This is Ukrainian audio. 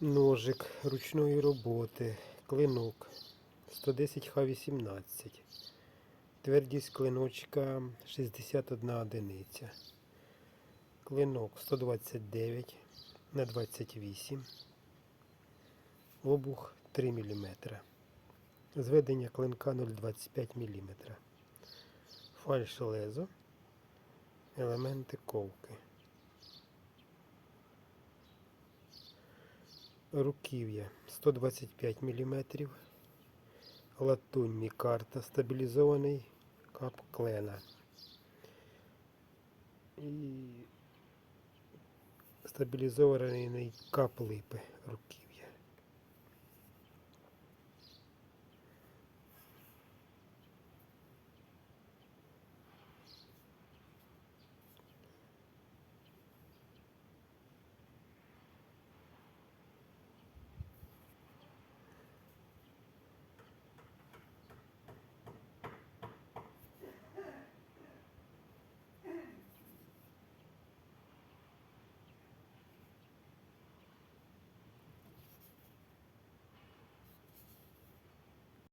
Ножик ручної роботи, клинок 110 Х18. Твердість клиночка 61 одиниця. Клинок 129 на 28. Обух 3 мм. Зведення клинка 0,25 мм. Фальш лезо. Елементи ковки. Руків'я 125 мм. Латунь карта, стабілізований кап клена. І стабілізований кап липи руків'я.